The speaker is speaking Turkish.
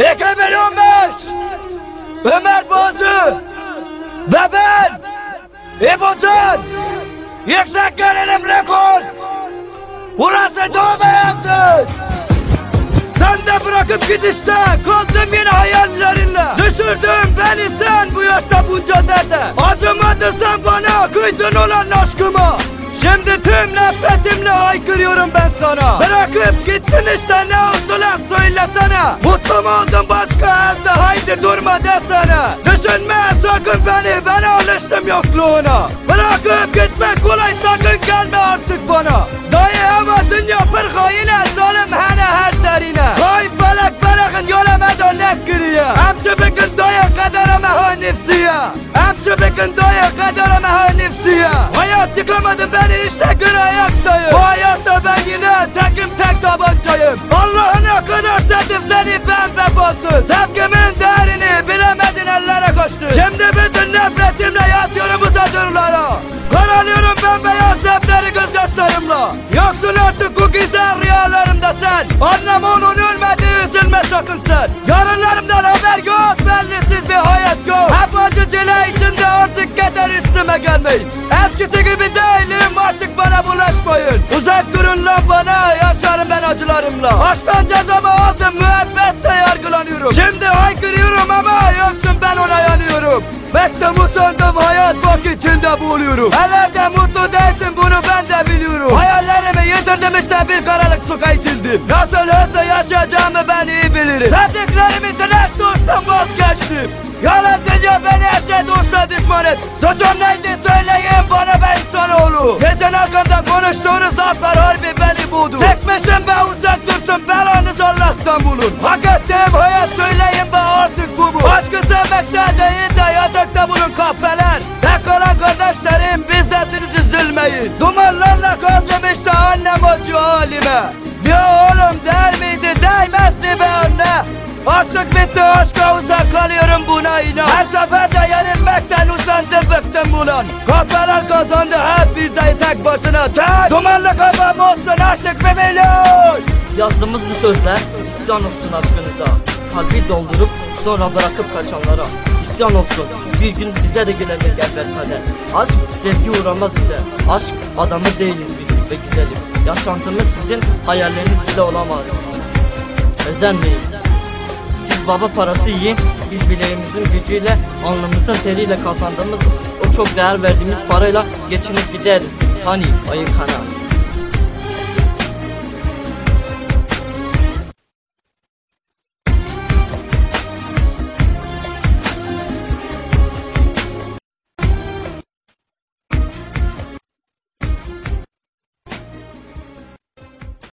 2015 Ömer Boğazı ve ben. İbocan Yüksek Gerilim Records Burası Doğu Beyazıt Sen de bırakıp gidişte kaldım yine hayallerinle. Düşürdün beni sen bu yaşta bunca derde. Acımadın sen bana kıydın olan aşkıma Şimdi tüm nefretimle haykırıyorum ben sana. Bırakıp gittin işte ne oldu lan söylesene. Mutlu mu oldun başka elde? Haydi durma desene. Düşünme sakın beni ben alıştım yokluğuna. Bırakıp gitmek kolay sakın gelme artık bana. Dayı ama dünya pırka yine zalim hene her derine. Kay felek bırakın yolama dönek giriye Emçi bikin dayı kaderime ha nefsiye Emçi bikin dayı kaderime. ha nefsiye Hayat yıkamadın beni işte kır ayaktayım Bu hayatta ben yine tekim tek tabancayım. Allah'ına kadar sevdim seni ben vefasız. Sevgimin değerini bilemedin ellere kaçtı. Şimdi bütün nefretimle yazıyorum bu satırlara. Karalıyorum ben beyaz defteri gözyaşlarımla. Yoksun artık bu güzel rüyalarımda sen. Annem onun ölmedi üzülme sakın sen. Yarınlarımdan Uzak durun lan bana yaşarım ben acılarımla. Aşktan cezamı aldım müebbette yargılanıyorum. Şimdi haykırıyorum ama yoksun ben ona yanıyorum. Bekle usandım hayat bak içinde boğuluyorum. Ellerde mutlu değilsin bunu ben de biliyorum. Hayallerimi yitirdim işte bir karanlık sokağa itildim Nasıl hızlı yaşayacağımı ben iyi bilirim. Sevdiklerim için eş dostum vazgeçtim. Yalan dünya beni her şey dosta düşman et Suçum neydi söyleyin bana ben insanoğlu Sizin hakkında konuştuğunuz laflar harbi beni buldu Çekmişim ve uzak dursun belanız Allah'tan bulun. Hak ettiğim hayat söyleyin be artık bu mu Aşkı sevmekte değil de yatakta bulun kahpeler. Tek kalan kardeşlerim bizdesiniz üzülmeyin. Dumanlarla kaldım işte annem acı halime. Ya oğlum der miydi değmezdi be anne. Artık bitti aşka uzak kalıyorum buna inan. Her seferde yenilmekten usandım bıktım ulan. Kahpeler kazandı hep bizde tek başına Çek Dumanlı kafam olsun artık bir milyon Yazdığımız bu sözler isyan olsun aşkınıza. Kalbi doldurup sonra bırakıp kaçanlara. İsyan olsun. Bir gün bize de gelecek elbet kader. Aşk sevgi uğramaz bize. Aşk adamı değiliz biz ve güzelim. Yaşantımız sizin hayalleriniz bile olamaz. Özenmeyin. Siz baba parası yiyin. Biz bileğimizin gücüyle Alnımızın teriyle kazandığımız O çok değer verdiğimiz parayla geçinip gideriz honey or you cannot.